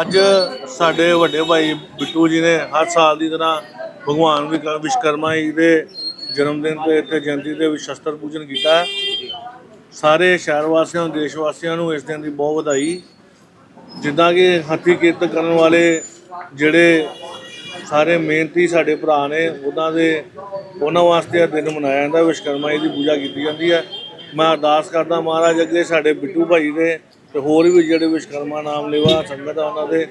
ਅੱਜ ਸਾਡੇ ਵੱਡੇ ਭਾਈ ਬਿੱਟੂ ਜੀ ਨੇ ਹਰ ਸਾਲ ਦੀ ਤਰ੍ਹਾਂ ਭਗਵਾਨ ਵਿਕ- ਵਿਸ਼ਵਕਰਮਾ ਜੀ ਦੇ ਜਨਮ ਦਿਨ ਤੇ ਤੇ ਜਯੰਤੀ ਤੇ ਵੀ ਸ਼ਸਤਰ ਪੂਜਨ ਕੀਤਾ ਸਾਰੇ ਸ਼ਹਿਰ ਵਾਸੀਆਂ ਨੂੰ ਦੇਸ਼ ਵਾਸੀਆਂ ਨੂੰ ਇਸ ਦਿਨ ਦੀ ਬਹੁਤ ਵਧਾਈ। ਜਿੱਦਾਂ ਕਿ ਹੱਥੀ ਕਿਰਤ ਕਰਨ ਵਾਲੇ ਜਿਹੜੇ ਸਾਰੇ ਮਿਹਨਤੀ ਸਾਡੇ ਭਰਾ ਨੇ, ਉਹਨਾਂ ਦੇ, ਉਹਨਾਂ ਵਾਸਤੇ ਇਹ ਦਿਨ ਮਨਾਇਆ ਜਾਂਦਾ। ਵਿਸ਼ਵਕਰਮਾ ਜੀ ਦੀ ਪੂਜਾ ਕੀਤੀ ਜਾਂਦੀ ਹੈ। ਮੈਂ ਅਰਦਾਸ ਕਰਦਾ ਮਹਾਰਾਜ, ਅੱਗੇ ਸਾਡੇ ਬਿੱਟੂ ਭਾਈ ਦੇ ਤੇ ਹੋਰ ਵੀ ਜਿਹੜੇ ਵਿਸ਼ਵਕਰਮਾ ਨਾਮ ਲੈਵਾ ਸੰਗਤ ਆ ਉਹਨਾਂ ਦੇ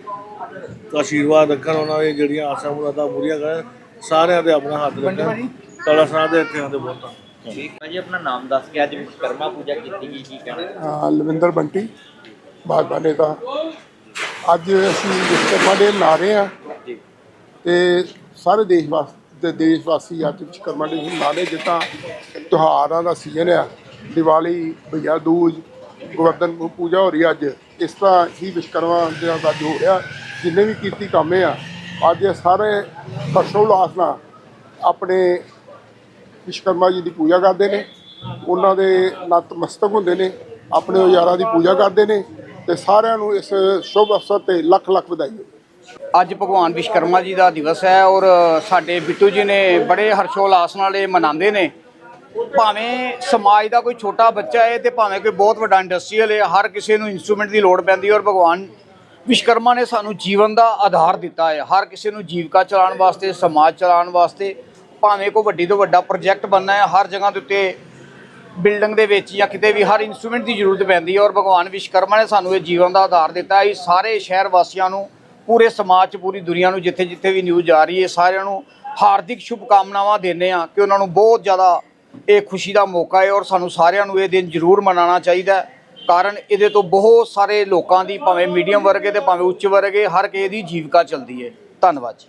ਆਸ਼ੀਰਵਾਦ ਰੱਖਣ ਉਹਨਾਂ ਦੀ ਜਿਹੜੀਆਂ ਆਸਾਂ ਮੁਰਾਦਾਂ ਪੂਰੀਆਂ ਕਰਨ ਸਾਰਿਆਂ ਦੇ ਆਪਣਾ ਹੱਥ ਰੱਖਣ। ਤਲਾ ਸਾਹਿਬ ਦੇ ਇੱਥੇ ਆਉਂਦੇ ਬਹੁਤ ਠੀਕ ਹੈ ਜੀ ਆਪਣਾ ਨਾਮ ਦੱਸ ਕੇ ਅੱਜ ਵਿਸ਼ਵਕਰਮਾ ਪੂਜਾ ਕੀਤੀ ਗਈ ਕੀ ਕਹਿਣਾ? ਲਵਿੰਦਰ ਬੰਟੀ ਭਾਜਪਾ ਨੇਤਾ ਅੱਜ ਅਸੀਂ ਵਿਸ਼ਵਕਰਮਾ ਡੇ ਮਨਾ ਰਹੇ ਹਾਂ ਜੀ। ਤੇ ਸਾਰੇ ਦੇਸ਼ ਵਾਸਤੇ ਦੇਸ਼ ਵਾਸੀ ਅੱਜ ਵਿਸ਼ਵਕਰਮਾ ਡੇ ਮਨਾ ਰਹੇ ਜਿੱਦਾਂ ਤਿਉਹਾਰਾਂ ਦਾ ਸੀਜ਼ਨ ਆ। ਦੀਵਾਲੀ ਭਈਆ ਦੂਜ ਗੋਵਰਧਨ ਪੂਜਾ ਹੋ ਰਹੀ ਅੱਜ, ਇਸ ਤਰ੍ਹਾਂ ਹੀ ਵਿਸ਼ਵਕਰਮਾ ਦਾ ਅੱਜ ਹੋ ਰਿਹਾ। ਜਿੰਨੇ ਵੀ ਕੀਰਤੀ ਕੰਮ ਆ, ਅੱਜ ਇਹ ਸਾਰੇ ਹਰਸ਼ੋਲਾਸ ਨਾਲ ਆਪਣੇ ਵਿਸ਼ਵਕਰਮਾ ਜੀ ਦੀ ਪੂਜਾ ਕਰਦੇ ਨੇ। ਉਹਨਾਂ ਦੇ ਨਤਮਸਤਕ ਹੁੰਦੇ ਨੇ, ਆਪਣੇ ਔਜ਼ਾਰਾਂ ਦੀ ਪੂਜਾ ਕਰਦੇ ਨੇ ਤੇ ਸਾਰਿਆਂ ਨੂੰ ਇਸ ਸ਼ੁਭ ਅਵਸਰ ਤੇ ਲੱਖ ਲੱਖ ਵਧਾਈ ਅੱਜ ਭਗਵਾਨ ਵਿਸ਼ਕਰਮਾ ਜੀ ਦਾ ਦਿਵਸ ਹੈ ਔਰ ਸਾਡੇ ਬਿੱਟੂ ਜੀ ਨੇ ਬੜੇ ਹਰਸ਼ੋਲਾਸ ਨਾਲ ਇਹ ਮਨਾਉਂਦੇ ਨੇ। ਭਾਵੇਂ ਸਮਾਜ ਦਾ ਕੋਈ ਛੋਟਾ ਬੱਚਾ ਹੈ ਤੇ ਭਾਵੇਂ ਕੋਈ ਬਹੁਤ ਵੱਡਾ ਇੰਡਸਟਰੀਅਲ ਹੈ, ਹਰ ਕਿਸੇ ਨੂੰ ਇਨਸਟਰੂਮੈਂਟ ਦੀ ਲੋੜ ਪੈਂਦੀ ਹੈ ਔਰ ਭਗਵਾਨ ਵਿਸ਼ਕਰਮਾ ਨੇ ਸਾਨੂੰ ਜੀਵਨ ਦਾ ਆਧਾਰ ਦਿੱਤਾ ਹੈ। ਹਰ ਕਿਸੇ ਨੂੰ ਜੀਵਿਕਾ ਚਲਾਉਣ ਵਾਸਤੇ, ਸਮਾਜ ਚਲਾਉਣ ਵਾਸਤੇ ਭਾਵੇਂ ਕੋਈ ਵੱਡੀ ਤੋਂ ਵੱਡਾ ਪ੍ਰੋਜੈਕਟ ਬਣਨਾ ਹੈ, ਹਰ ਜਗ੍ਹਾ ਦੇ ਉੱਤੇ ਬਿਲਡਿੰਗ ਦੇ ਵਿੱਚ ਜਾਂ ਕਿਤੇ ਵੀ ਹਰ ਇਨਸਟਰੂਮੈਂਟ ਦੀ ਜ਼ਰੂਰਤ ਪੈਂਦੀ ਹੈ ਔਰ ਭਗਵਾਨ ਵਿਸ਼ਵਕਰਮਾ ਨੇ ਸਾਨੂੰ ਇਹ ਜੀਵਨ ਦਾ ਆਧਾਰ ਦਿੱਤਾ ਹੈ। ਸਾਰੇ ਸ਼ਹਿਰ ਵਾਸੀਆਂ ਨੂੰ, ਪੂਰੇ ਸਮਾਜ 'ਚ, ਪੂਰੀ ਦੁਨੀਆ ਨੂੰ ਜਿੱਥੇ ਜਿੱਥੇ ਵੀ ਨਿਊਜ਼ ਆ ਰਹੀ ਹੈ ਸਾਰਿਆਂ ਨੂੰ ਹਾਰਦਿਕ ਸ਼ੁਭ ਕਾਮਨਾਵਾਂ ਦਿੰਦੇ ਆ ਕਿ ਉਹਨਾਂ ਨੂੰ ਬਹੁਤ ਜ਼ਿਆਦਾ ਇਹ ਖੁਸ਼ੀ ਦਾ ਮੌਕਾ ਹੈ ਔਰ ਸਾਨੂੰ ਸਾਰਿਆਂ ਨੂੰ ਇਹ ਦਿਨ ਜ਼ਰੂਰ ਮਨਾਉਣਾ ਚਾਹੀਦਾ ਹੈ। ਕਾਰਨ ਇਹਦੇ ਤੋਂ ਬਹੁਤ ਸਾਰੇ ਲੋਕਾਂ ਦੀ ਭਾਵੇਂ ਮੀਡੀਅਮ ਵਰਗੇ ਤੇ ਭਾਵੇਂ ਉੱਚ ਵਰਗੇ ਹਰ ਕਿਸੇ ਦੀ ਜੀਵਿਕਾ ਚੱਲਦੀ ਹੈ। ਧੰਨਵਾਦ ਜੀ।